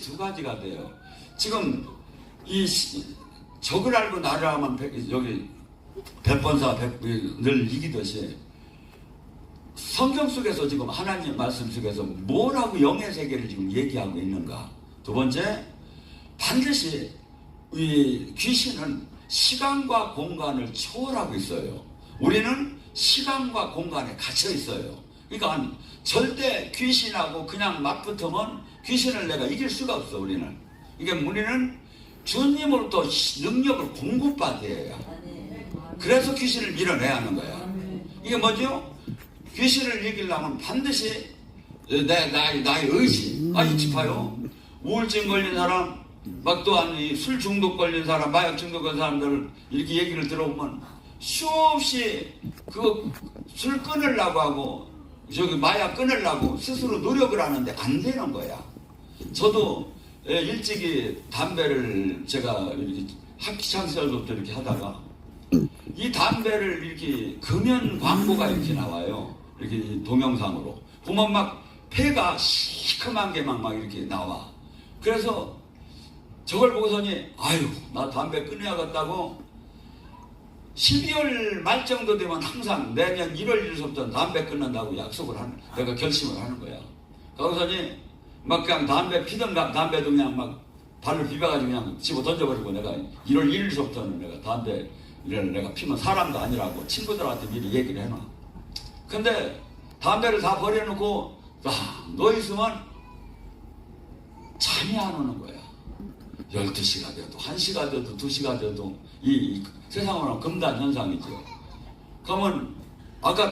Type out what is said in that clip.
두 가지가 돼요. 지금 이 시- 적을 알고 나를 하면 백- 여기 백번사 백- 늘 이기듯이 성경 속에서 지금 하나님 말씀 속에서 뭐라고 영의 세계를 지금 얘기하고 있는가? 두 번째, 반드시 이 귀신은 시간과 공간을 초월하고 있어요. 우리는 시간과 공간에 갇혀 있어요. 그러니까 절대 귀신하고 그냥 맞붙으면 귀신을 내가 이길 수가 없어 우리는. 이게 우리는 주님으로부터 능력을 공급받아야 그래서 귀신을 밀어내야 하는 거야. 이게 뭐죠? 귀신을 이기려면 반드시 내, 나의, 나의 의지. 아, 이 지파요. 우울증 걸린 사람, 막 또한 이술 중독 걸린 사람, 마약 중독 걸린 사람들 이렇게 얘기를 들어보면 수없이 그 술 끊으려고 하고 저기 마약 끊으려고 스스로 노력을 하는데 안 되는 거야. 저도 예, 일찍이 담배를 제가 학창 시절부터 이렇게 하다가 이 담배를 이렇게 금연 광고가 이렇게 나와요. 이렇게 동영상으로. 보면 막 폐가 시큼한 게 막 막 이렇게 나와. 그래서 저걸 보고서니 아유 나 담배 끊어야겠다고 12월 말 정도 되면 항상 내년 1월 1일부터 담배 끊는다고 약속을 하는 내가 결심을 하는 거야. 거기서니 막 그냥 담배 피던가 담배도 그냥 막 발로 비벼가지고 그냥 집어 던져버리고 내가 1월 1일부터는 내가 담배를 내가 피면 사람도 아니라고 친구들한테 미리 얘기를 해놔. 근데 담배를 다 버려놓고 아, 너 있으면 잠이 안 오는 거야. 12시가 돼도 1시가 돼도 2시가 돼도 이, 이 세상으로 금단 현상이죠. 그러면 아까